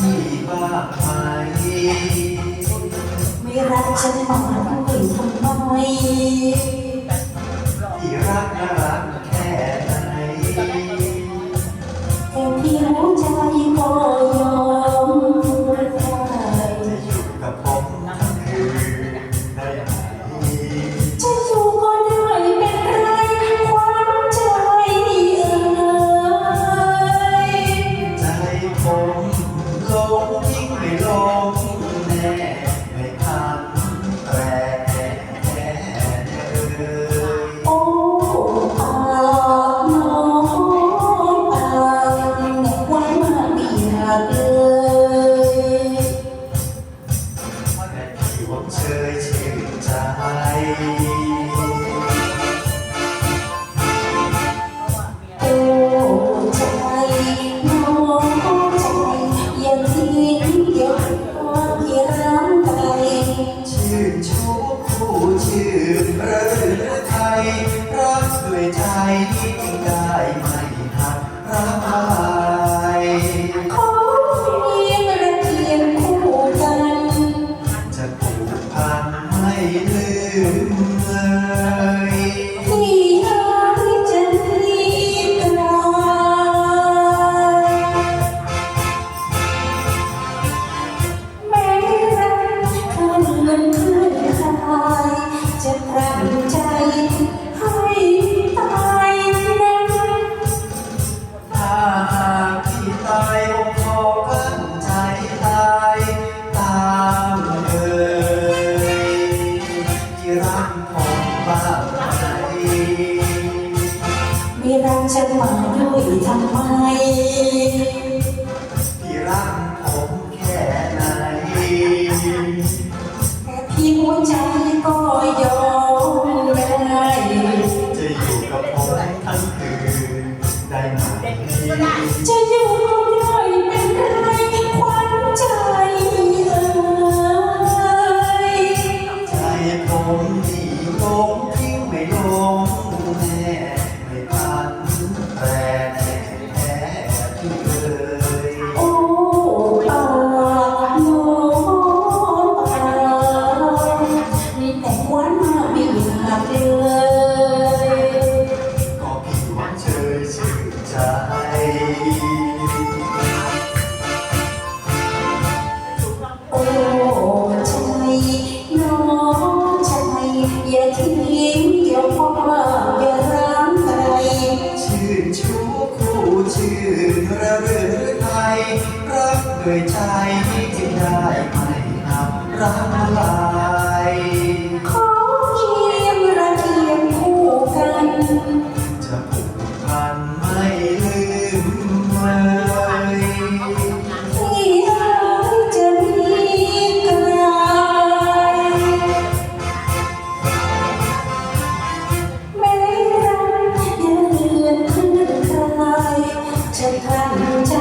พี่บ้าไหมไม่รักฉันหรอกผู้หญิงทำไม Hare โอ้ชาน้องชาอย่าทิ้งอย่าพ่ออย่าร้าใคชื่ชูคู่ชื่ระรื่นไทยรักด้วยใจที่ได้ไปกับรักลา ฉันคลั่งใจ